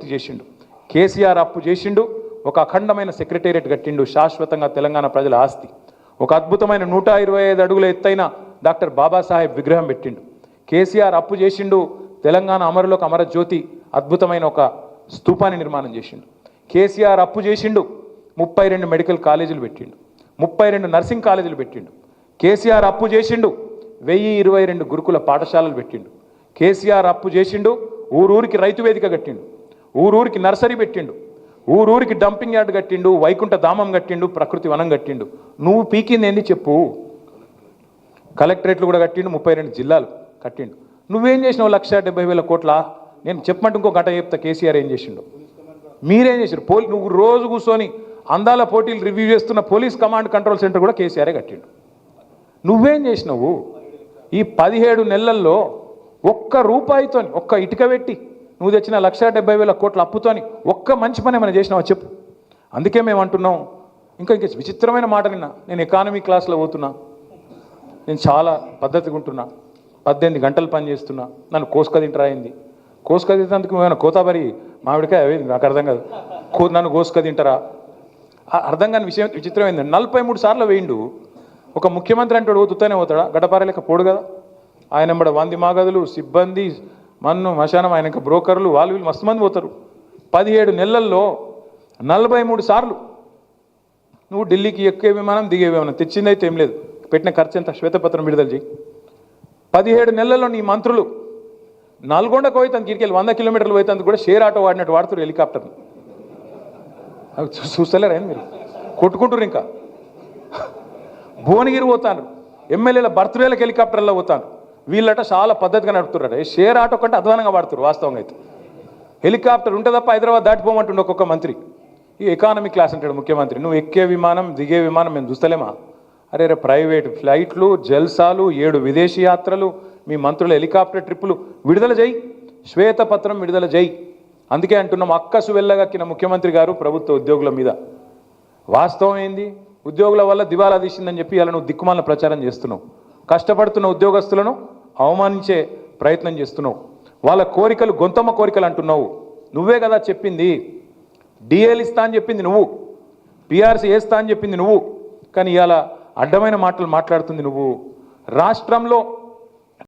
పూర్తి చేసిండు. కేసీఆర్ అప్పు చేసిండు ఒక అఖండమైన సెక్రటేరియట్ కట్టిండు శాశ్వతంగా తెలంగాణ ప్రజల ఆస్తి. ఒక అద్భుతమైన నూట ఇరవై ఐదు అడుగుల ఎత్తైన డాక్టర్ బాబాసాహెబ్ విగ్రహం పెట్టిండు. కేసీఆర్ అప్పు చేసిండు తెలంగాణ అమరులకు అమరజ్యోతి అద్భుతమైన ఒక స్తూపాన్ని నిర్మాణం చేసిండు. కేసీఆర్ అప్పు చేసిండు ముప్పై రెండు మెడికల్ కాలేజీలు పెట్టిండు. ముప్పై రెండు నర్సింగ్ కాలేజీలు పెట్టిండు. కేసీఆర్ అప్పు చేసిండు వెయ్యి ఇరవై రెండు గురుకుల పాఠశాలలు పెట్టిండు. కేసీఆర్ అప్పు చేసిండు ఊరూరికి రైతు వేదిక కట్టిండు. ఊరూరికి నర్సరీ పెట్టిండు. ఊరూరికి డంపింగ్ యార్డ్ కట్టిండు వైకుంఠ ధామం కట్టిండు ప్రకృతి వనం కట్టిండు. నువ్వు పీకింది ఏంది చెప్పు. కలెక్టరేట్లు కూడా కట్టిండు ముప్పై రెండు జిల్లాలు కట్టిండు. నువ్వేం చేసినావు లక్ష డెబ్బై వేల కోట్ల? నేను చెప్పమంటే ఇంకో గంట చెప్తా కేసీఆర్ ఏం చేసిండు. మీరేం చేశారు పోలీ నువ్వు రోజు కూర్చొని అందాల పోటీలు రివ్యూ చేస్తున్న పోలీస్ కమాండ్ కంట్రోల్ సెంటర్ కూడా కేసీఆరే కట్టిండు. నువ్వేం చేసినావు? ఈ పదిహేడు నెలల్లో ఒక్క రూపాయితో ఒక్క ఇటుక పెట్టి నువ్వు తెచ్చిన లక్ష డెబ్బై వేల కోట్ల అప్పుతోని ఒక్క మంచి పని ఏమైనా చేసినావా చెప్పు. అందుకే మేము అంటున్నాం. ఇంకా ఇంకా విచిత్రమైన మాట నిన్న నేను ఎకానమీ క్లాస్లో పోతున్నా. నేను చాలా పద్ధతిగా ఉంటున్నా. పద్దెనిమిది గంటలు పని చేస్తున్నా. నన్ను కోసుక తింటరా అయింది కోసుక తింటేందుకు ఏమైనా కోతాబరి మామిడికాయ అవి నాకు అర్థం కాదు. కో నన్ను కోసుక తింటారా? ఆ అర్థం కాని విషయం విచిత్రమైంది. నలభై మూడు సార్లు వేయిండు. ఒక ముఖ్యమంత్రి అంటాడు పోతుతానే పోతాడా? గడపారలేక పోడు కదా. ఆయన ఎంబడ వంది మాగదులు సిబ్బంది మన్ను మశానం ఆయన బ్రోకర్లు వాళ్ళు వీళ్ళు మస్తు మంది పోతారు. పదిహేడు నెలల్లో నలభై మూడు సార్లు నువ్వు ఢిల్లీకి ఎక్కే విమానం దిగే విమానం. తెచ్చిందైతే ఏం లేదు. పెట్టిన ఖర్చు ఎంత? శ్వేతపత్రం విడుదల చేయి. పదిహేడు నెలల్లో నీ మంత్రులు నల్గొండకు పోయితే తన వంద కిలోమీటర్లు పోయితే కూడా షేర్ ఆటో వాడినట్టు వాడుతారు హెలికాప్టర్ అవి చూస్తలేరా మీరు? కొట్టుకుంటారు ఇంకా. భువనగిరి పోతాను ఎమ్మెల్యేల బర్త్డేలకు హెలికాప్టర్లో పోతాను వీళ్ళట చాలా పద్ధతిగా నడుపుతున్నారు షేర్ ఆటో కంటే అధ్వానంగా వాడుతారు వాస్తవంగా అయితే. హెలికాప్టర్ ఉంటే తప్ప హైదరాబాద్ దాటిపోమంటుండే ఒక్కొక్క మంత్రి. ఈ ఎకానమీ క్లాస్ అంటాడు ముఖ్యమంత్రి. నువ్వు ఎక్కే విమానం దిగే విమానం మేము చూస్తలేమా? అరే రే ప్రైవేట్ ఫ్లైట్లు జల్సాలు ఏడు విదేశీ యాత్రలు మీ మంత్రుల హెలికాప్టర్ ట్రిప్పులు విడుదల చేయి శ్వేతపత్రం విడుదల చేయి అందుకే అంటున్నాం అక్కసు వెళ్ళగక్కిన ముఖ్యమంత్రి గారు ప్రభుత్వ ఉద్యోగుల మీద. వాస్తవం ఏంది? ఉద్యోగుల వల్ల దివాలా తీసిందని చెప్పి ఇలా నువ్వు దిక్కుమాల ప్రచారం చేస్తున్నావు. కష్టపడుతున్న ఉద్యోగస్తులను అవమానించే ప్రయత్నం చేస్తున్నావు. వాళ్ళ కోరికలు గొంతమ్మ కోరికలు అంటున్నావు. నువ్వే కదా చెప్పింది. డిఏలు ఇస్తా అని చెప్పింది నువ్వు. పిఆర్సీ వేస్తా అని చెప్పింది నువ్వు. కానీ ఇవాళ అడ్డమైన మాటలు మాట్లాడుతుంది నువ్వు. రాష్ట్రంలో